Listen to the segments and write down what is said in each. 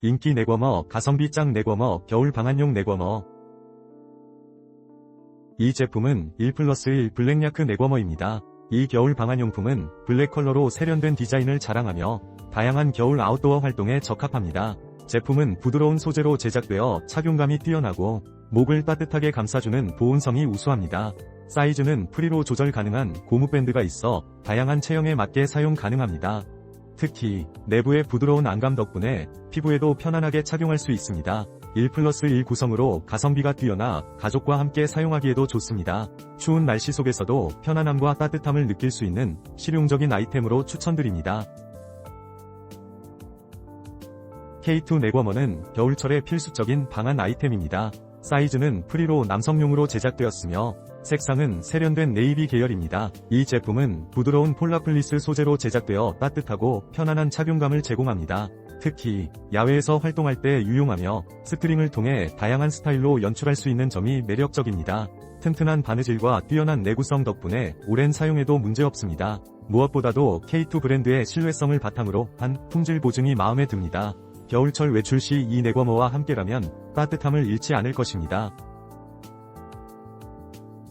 인기 내궈머 가성비 짱 내궈머 겨울 방한용 내궈머 이 제품은 1 플러스 1 블랙야크 내궈머입니다. 이 겨울 방한용품은 블랙 컬러로 세련된 디자인을 자랑하며 다양한 겨울 아웃도어 활동에 적합합니다. 제품은 부드러운 소재로 제작되어 착용감이 뛰어나고 목을 따뜻하게 감싸주는 보온성이 우수합니다. 사이즈는 프리로 조절 가능한 고무 밴드가 있어 다양한 체형에 맞게 사용 가능합니다. 특히 내부의 부드러운 안감 덕분에 피부에도 편안하게 착용할 수 있습니다. 1 플러스 1 구성으로 가성비가 뛰어나 가족과 함께 사용하기에도 좋습니다. 추운 날씨 속에서도 편안함과 따뜻함을 느낄 수 있는 실용적인 아이템으로 추천드립니다. K2 내궈머는 겨울철에 필수적인 방한 아이템입니다. 사이즈는 프리로 남성용으로 제작되었으며 색상은 세련된 네이비 계열입니다. 이 제품은 부드러운 폴라플리스 소재로 제작되어 따뜻하고 편안한 착용감을 제공합니다. 특히 야외에서 활동할 때 유용하며 스트링을 통해 다양한 스타일로 연출할 수 있는 점이 매력적입니다. 튼튼한 바느질과 뛰어난 내구성 덕분에 오랜 사용에도 문제없습니다. 무엇보다도 K2 브랜드의 신뢰성을 바탕으로 한 품질 보증이 마음에 듭니다. 겨울철 외출 시 이 내궈머와 함께라면 따뜻함을 잃지 않을 것입니다.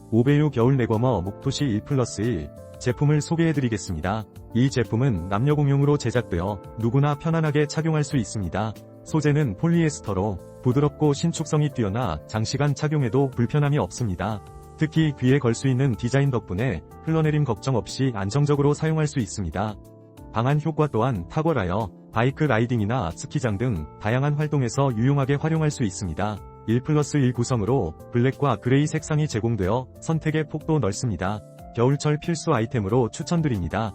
오베유 겨울 내궈머 목토시 1 플러스 1 제품을 소개해드리겠습니다. 이 제품은 남녀 공용으로 제작되어 누구나 편안하게 착용할 수 있습니다. 소재는 폴리에스터로 부드럽고 신축성이 뛰어나 장시간 착용해도 불편함이 없습니다. 특히 귀에 걸 수 있는 디자인 덕분에 흘러내림 걱정 없이 안정적으로 사용할 수 있습니다. 방한 효과 또한 탁월하여 바이크 라이딩이나 스키장 등 다양한 활동에서 유용하게 활용할 수 있습니다. 1 플러스 1 구성으로 블랙과 그레이 색상이 제공되어 선택의 폭도 넓습니다. 겨울철 필수 아이템으로 추천드립니다.